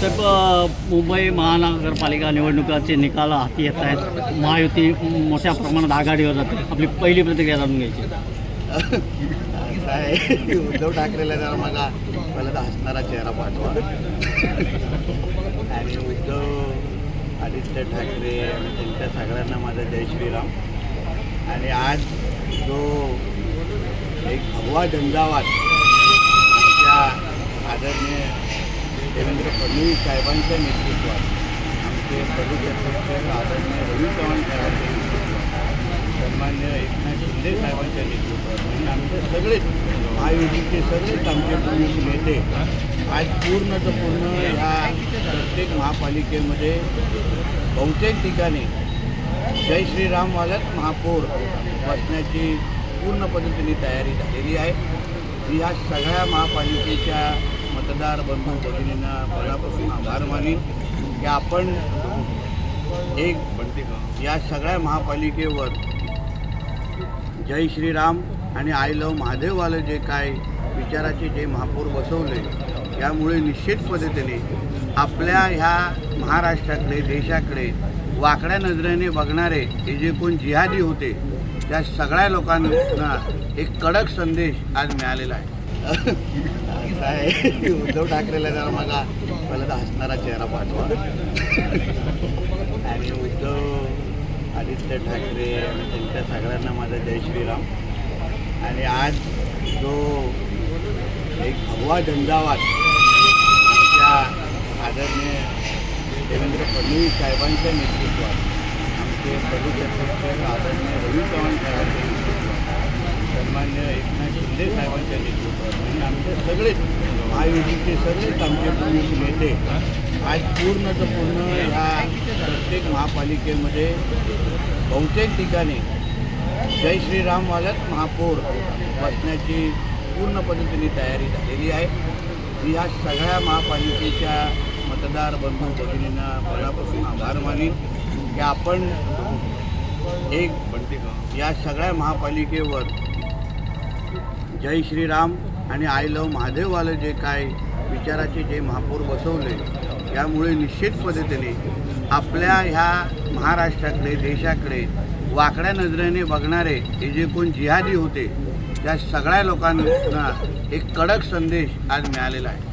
साहेब मुंबई महानगरपालिका निवडणुकाचे निकाल हाती येत आहेत. महायुती मोठ्या प्रमाणात आघाडीवर जाते. आपली पहिली प्रतिक्रिया जाणून घ्यायची. असं आहे उद्धव ठाकरेला जरा मला पहिला तर हसणारा चेहरा पाठवा. आणि उद्धव आदित्य ठाकरे आणि त्यांच्या सगळ्यांना माझा जय श्रीराम. आणि आज जो एक भगवा झंझावात आमच्या आदरणीय देवेंद्र फडणवीस साहेबांच्या नेतृत्वात आमचे प्रदेश अध्यक्ष आदरणीय रवी चव्हाण साहेबांच्या नेतृत्वात सन्मान्य एकनाथ शिंदे साहेबांच्या नेतृत्वात आणि आमचे सगळेच महायुतीचे सगळेच आमचे प्रमुख नेते आज पूर्णचं पूर्ण ह्या प्रत्येक महापालिकेमध्ये बहुतेक ठिकाणी जय श्रीरामवाल्याच महापौर बसण्याची पूर्ण पद्धतीने तयारी झालेली आहे ह्या सगळ्या महापालिकेच्या मतदार बंधू भगिनींना मनापासून आभार मानेन की आपण एक या सगळ्या महापालिकेवर जय श्रीराम आणि आय लव महादेववालं जे काय विचाराचे जे महापौर बसवले यामुळे निश्चित पद्धतीने आपल्या ह्या महाराष्ट्राकडे देशाकडे वाकड्या नजरेने बघणारे हे जे कोण जिहादी होते त्या सगळ्या लोकांना एक कडक संदेश आज मिळालेला आहे. असं आहे? उद्धव ठाकरेला जरा मला पहिला तर हसणारा चेहरा पाठवा. आणि उद्धव आदित्य ठाकरे आणि त्यांच्या सगळ्यांना माझा जय श्रीराम. आणि आज जो एक भगवा झंझावात आमच्या आदरणीय देवेंद्र फडणवीस साहेबांच्या नेतृत्वात आमचे प्रदेश अध्यक्ष आदरणीय रवी चव्हाण साहेबांच्या नेतृत्वात सन्मान्य एकनाथ शिंदे साहेबांच्या नेतृत्वात आणि आमचे सगळेच महायुतीचे सगळेच आमचे प्रमुख नेते आज पूर्णचं पूर्ण ह्या प्रत्येक महापालिकेमध्ये बहुतेक ठिकाणी जय श्रीरामवाल्याच महापौर बसण्याची पूर्ण पद्धतीने तयारी झालेली आहे. मी या सगळ्या महापालिकेच्या मतदार बंधू भगिनींना मनापासून आभार मानेन की आपण एक या सगळ्या महापालिकेवर जय श्रीराम आणि आय लव महादेववालं जे काय विचाराचे जे महापौर बसवले त्यामुळे निश्चित पद्धतीने आपल्या ह्या महाराष्ट्राकडे देशाकडे वाकड्या नजरेने बघणारे हे जे कोण जिहादी होते त्या सगळ्या लोकांना एक कडक संदेश आज मिळालेला आहे.